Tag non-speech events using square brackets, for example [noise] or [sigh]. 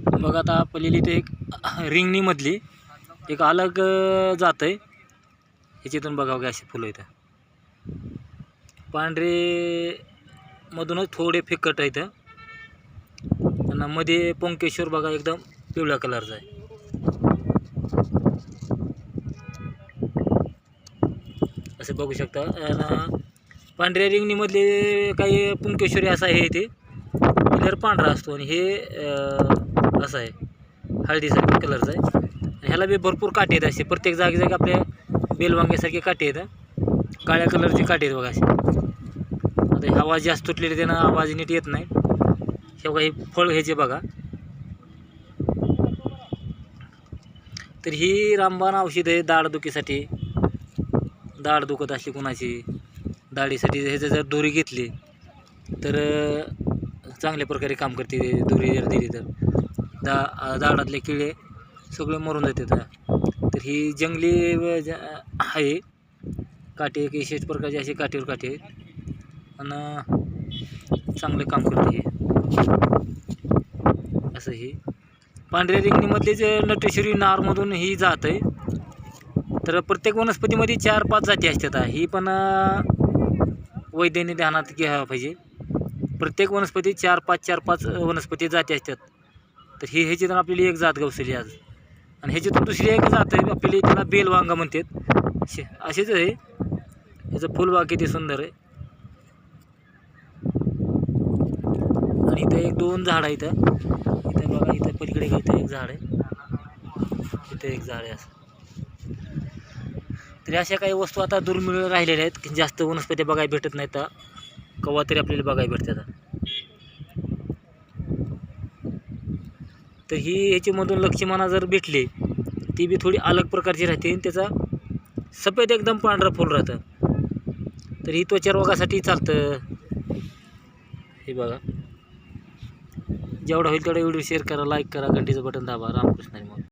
बघा आता आपल्याला ते एक [clears throat] रिंगणीमधली एक अलग जात आहे. ह्याच्यातून बघावं की अशी फुलं इथं. पांढरे मधूनच थोडे फिकट आहे आणि मध्ये पंकेश्वर बघा एकदम पिवळ्या कलरचा आहे. असं बघू शकता. पांढऱ्या रिंगणीमधले काही पुंकेश्वरी असं आहे इथे कलर पांढरा असतो आणि हे असं आहे. हळदीसारखा कलरचा आहे. आणि ह्याला बी भरपूर काटे आहेत असे. प्रत्येक जागी जागी आपल्या बेलवांग्यासारखे काटे आहेत काळ्या कलरचे काटे आहेत बघा असे. आता हे आवाज जास्त तुटलेले त्यांना आवाज नीट येत नाही. हे बघा हे फळ घ्यायचे बघा. तर ही रामबाण औषध आहे दाढदुखीसाठी दाढ दुखत असली कुणाची? दाढीसाठी. ह्याचं जर दोरी घेतली तर चांगल्या प्रकारे काम करते ते दोरी जर दिली तर. दा झाडातले किडे सगळे मरून जातात तर ही जंगली ज- आहे. काटे एक विशेष प्रकारचे असे काठीवर काठी आहेत आणि चांगलं काम करते हे. असं ही. पांढऱ्या रिंगणीमधले जे नटेश्वरी नारमधून ही जात आहे. तर प्रत्येक वनस्पतीमध्ये चार पाच जाती असतात. ही पण अं, वैद्याने ध्यानात घ्यायला पाहिजे. प्रत्येक वनस्पती चार पाच चार पाच वनस्पती जाती असतात. तर ही ह्याच्यातून आपल्याला एक जात गवसली आज. आणि ह्याच्यातून दुसरी एक जात आहे आपल्याला त्याला बेलवांगा म्हणतात. शे असेच आहे. ह्याचं फुलबाग किती सुंदर आहे. आणि इथं एक दोन झाड आहे इथं इथं बघा इथं पलीकडे इथं एक झाड आहे. इथं एक झाड आहे असं. तरी अशा काही वस्तू आता दुर्मिळ राहिलेल्या आहेत की जास्त वनस्पती बघायला भेटत नाहीत. तर कवा तरी आपल्याला बघायला भेटतात तर ही याच्यामधून लक्ष्मणा जर भेटली ती बी थोडी अलग प्रकारची राहते आणि त्याचा सफेद एकदम पांढरा फुल राहतं. तर ही त्वचा रोगासाठी चालतं. हे बघा. जेवढा होईल तेवढा व्हिडिओ शेअर करा लाईक करा घंटीचं बटन दाबा. रामकृष्ण मग